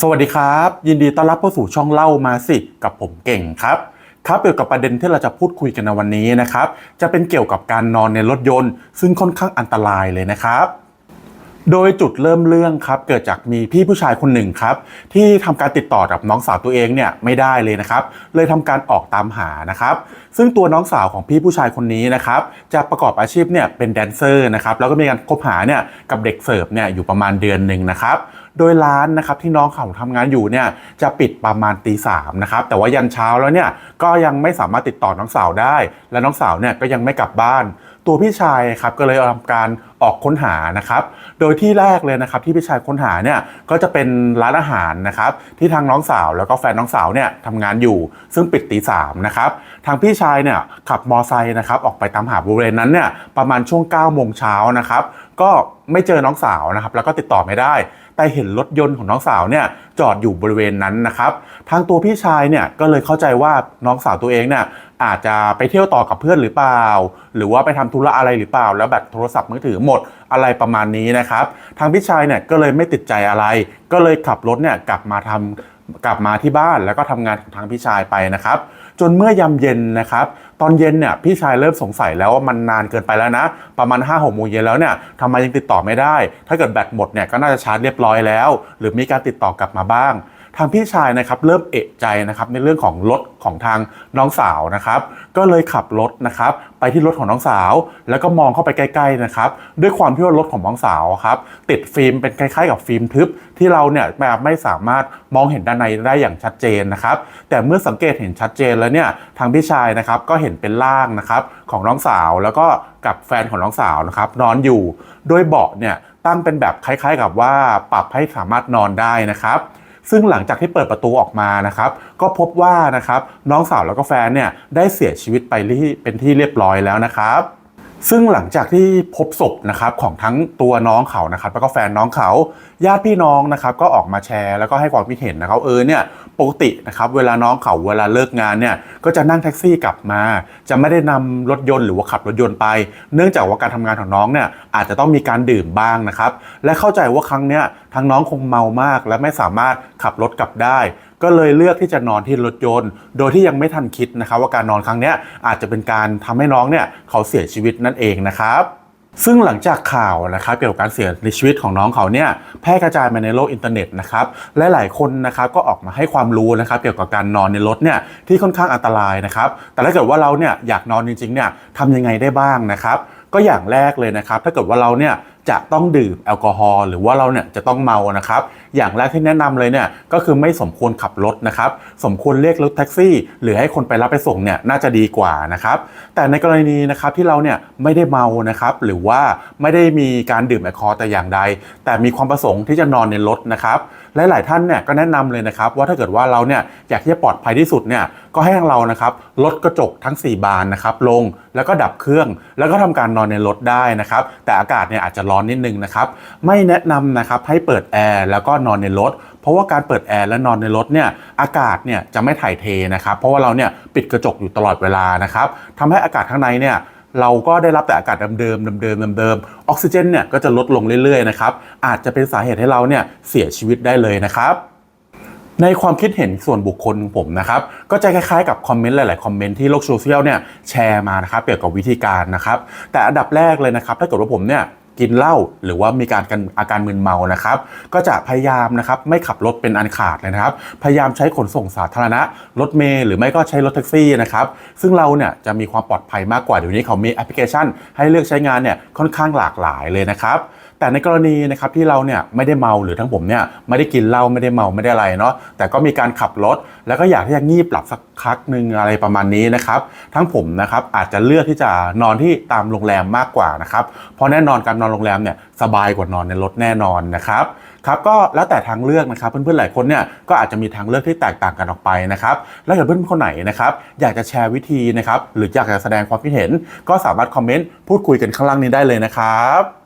สวัสดีครับ ยินดีต้อนรับเข้าสู่ช่องเล่ามาสิกับผมเก่งครับครับเกี่ยวกับประเด็นที่เราจะพูดคุยกันในวันนี้นะครับจะเป็นเกี่ยวกับการนอนในรถยนต์ ซึ่งค่อนข้างอันตรายเลยนะครับ โดยจุดเริ่มเรื่องครับเกิดจากมีพี่ผู้ชายคนหนึ่งครับที่ทำการติดต่อกับน้องสาวตัวเองเนี่ยไม่ได้เลยนะครับ เลยทำการออกตามหานะครับ ซึ่งตัวน้องสาวของพี่ผู้ชายคนนี้นะครับจะประกอบอาชีพเนี่ยเป็นแดนเซอร์นะครับแล้วก็มีการคบหาเนี่ยกับเด็กเสิร์ฟเนี่ยอยู่ประมาณเดือนหนึ่งนะครับ โดยร้านนะครับที่น้องเขาทำงานอยู่เนี่ยจะปิดประมาณตีสามนะครับแต่ว่ายันเช้าแล้วเนี่ยก็ยังไม่สามารถติดต่อน้องสาวได้ และน้องสาวเนี่ยก็ยังไม่กลับบ้าน ตัวพี่ชายครับก็เลยทำการออกค้นหานะครับ โดยที่แรกเลยนะครับที่พี่ชายค้นหาเนี่ยก็จะเป็นร้านอาหารนะครับที่ทางน้องสาวแล้วก็แฟนน้องสาวเนี่ยทำงานอยู่ ซึ่งปิดตีสามนะครับทางพี่ชายเนี่ยขับมอไซค์นะครับออกไปตามหาบริเวณนั้นเนี่ยประมาณช่วง9ก้าโมงเช้านะครับ ก็ไม่เจอน้องสาวนะครับแล้วก็ติดต่อไม่ได้ แต่เห็นรถยนต์ของน้องสาวเนี่ยจอดอยู่บริเวณนั้นนะครับทางตัวพี่ชายเนี่ยก็เลยเข้าใจว่าน้องสาวตัวเองเนี่ยอาจจะไปเที่ยวต่อกับเพื่อนหรือเปล่า หรือว่าไปทำธุระอะไรหรือเปล่า แล้วแบตโทรศัพท์มือถือหมดอะไรประมาณนี้นะครับทางพี่ชายเนี่ยก็เลยไม่ติดใจอะไร ก็เลยขับรถเนี่ยกลับมาทำกลับมาที่บ้านแล้วก็ทำงานของทางพี่ชายไปนะครับ จนเมื่อยามเย็นนะครับตอนเย็นเนี่ยพี่ชายเริ่มสงสัยแล้วว่ามันนานเกินไปแล้วนะ ประมาณ5้าหกโมงเย็นแล้วเนี่ยทำไมยังติดต่อไม่ได้ ถ้าเกิดแบตหมดเนี่ยก็น่าจะชาร์จเรียบร้อยแล้ว หรือมีการติดต่อกลับมาบ้าง ทางพี่ชายนะครับเริ่มเอะใจนะครับในเรื่องของรถของทางน้องสาวนะครับ ก็เลยขับรถนะครับไปที่รถของน้องสาว แล้วก็มองเข้าไปใกล้ๆนะครับด้วยความที่ว่ารถของน้องสาวครับติดฟิล์มเป็นคล้ายๆ กับฟิล์มทึบ ที่เราเนี่ยแบบไม่สามารถมองเห็นด้านในได้อย่างชัดเจนนะครับแต่เมื่อสังเกตเห็นชัดเจนแล้วเนี่ยทางพี่ชายนะครับก็เห็นเป็นร่างนะครับของน้องสาวแล้วก็กับแฟนของน้องสาวนะครับนอนอยู่โดยเบาะเนี่ยตั้งเป็นแบบคล้ายๆ กับว่าปรับให้สามารถนอนได้นะครับ ซึ่งหลังจากที่เปิดประตูออกมานะครับ ก็พบว่านะครับน้องสาวแล้วก็แฟนเนี่ยได้เสียชีวิตไปที่เป็นที่เรียบร้อยแล้วนะครับซึ่งหลังจากที่พบศพนะครับของทั้งตัวน้องเขานะครับแล้วก็แฟนน้องเขา ญาติพี่น้องนะครับก็ออกมาแชร์แล้วก็ให้ความคิดเห็นนะครับเออเนี่ย ปกตินะครับเวลาน้องเขาเวลาเลิกงานเนี่ยก็จะนั่งแท็กซี่กลับมา จะไม่ได้นำรถยนต์หรือว่าขับรถยนต์ไป เนื่องจากว่าการทำงานของน้องเนี่ยอาจจะต้องมีการดื่มบ้างนะครับและเข้าใจว่าครั้งเนี้ยทางน้องคงเมามาก และไม่สามารถขับรถกลับได้ ก็เลยเลือกที่จะนอนที่รถยนต์ โดยที่ยังไม่ทันคิดนะครับว่าการนอนครั้งเนี้ยอาจจะเป็นการทำให้น้องเนี่ยเขาเสียชีวิตนั่นเองนะครับ ซึ่งหลังจากข่าวนะครับเกี่ยวกับการเสียในชีวิตของน้องเขาเนี่ยแพร่กระจายมาในโลกอินเทอร์เน็ตนะครับและหลายคนนะครับก็ออกมาให้ความรู้นะครับเกี่ยวกับการนอนในรถเนี่ยที่ค่อนข้างอันตรายนะครับแต่ถ้าเกิดว่าเราเนี่ยอยากนอนจริงๆเนี่ยทำยังไงได้บ้างนะครับก็อย่างแรกเลยนะครับถ้าเกิดว่าเราเนี่ย จะต้องดื่มแอลกอฮอล์หรือว่าเราเนี่ยจะต้องเมานะครับ อย่างแรกที่แนะนำเลยเนี่ยก็คือไม่สมควรขับรถนะครับ สมควรเรียกรถแท็กซี่ หรือให้คนไปรับไปส่งเนี่ยน่าจะดีกว่านะครับ แต่ในกรณีนะครับที่เราเนี่ยไม่ได้เมานะครับ หรือว่าไม่ได้มีการดื่มแอลกอฮอล์แต่อย่างใด แต่มีความประสงค์ที่จะนอนในรถนะครับและหลายท่านเนี่ยก็แนะนำเลยนะครับ ว่าถ้าเกิดว่าเราเนี่ยอยากที่จะปลอดภัยที่สุดเนี่ยก็ให้ทางเรานะครับลดกระจกทั้ง 4 บานนะครับลงแล้วก็ดับเครื่อง แล้วก็ทำการนอนในรถได้นะครับ แต่อากาศเนี่ยอาจจะร้อนนิดนึงนะครับไม่แนะนำนะครับให้เปิดแอร์แล้วก็นอนในรถเพราะว่าการเปิดแอร์และนอนในรถเนี่ยอากาศเนี่ยจะไม่ถ่ายเทนะครับเพราะว่าเราเนี่ยปิดกระจกอยู่ตลอดเวลานะครับทำให้อากาศข้างในเนี่ยเราก็ได้รับแต่อากาศเดิมๆเดิมๆเดิมๆออกซิเจนเนี่ยก็จะลดลงเรื่อยๆนะครับอาจจะเป็นสาเหตุให้เราเนี่ยเสียชีวิตได้เลยนะครับในความคิดเห็นส่วนบุคคลของผมนะครับก็จะคล้ายๆกับคอมเมนต์หลายๆคอมเมนต์ที่โลกโซเชียลเนี่ยแชร์มานะครับเกี่ยวกับวิธีการนะครับแต่อันดับแรกเลยนะครับถ้าเกิดว่าผมเนี่ย กินเหล้าหรือว่ามีการกันอาการมึนเมานะครับ ก็จะพยายามนะครับไม่ขับรถเป็นอันขาดเลยนะครับ พยายามใช้ขนส่งสาธารณะรถเมล์หรือไม่ก็ใช้รถแท็กซี่นะครับซึ่งเราเนี่ยจะมีความปลอดภัยมากกว่าเดี๋ยวนี้เขามีแอปพลิเคชัน ให้เลือกใช้งานเนี่ยค่อนข้างหลากหลายเลยนะครับ แต่ในกรณีนะครับที่เราเนี่ยไม่ได้เมาหรือทั้งผมเนี่ยไม่ได้กินเหล้าไม่ได้เมาไม่ได้อะไรเนาะแต่ก็มีการขับรถ แล้วก็อยากที่จะงีบหลับสักพักหนึ่งอะไรประมาณนี้นะครับทั้งผมนะครับอาจจะเลือกที่จะนอนที่ตามโรงแรมมากกว่านะครับเพราะแน่นอนการนอนโรงแรมเนี่ยสบายกว่านอนในรถแน่นอนนะครับครับก็แล้วแต่ทางเลือกนะครับเพื่อนๆหลายคนเนี่ยก็อาจจะมีทางเลือกที่แตกต่างกันออกไปนะครับแล้วถ้าเพื่อนๆคนไหนนะครับอยากจะแชร์วิธีนะครับหรืออยากจะแสดงความคิดเห็น ก็สามารถคอมเมนต์พูดคุยกันข้างล่างนี้ได้เลยนะครับ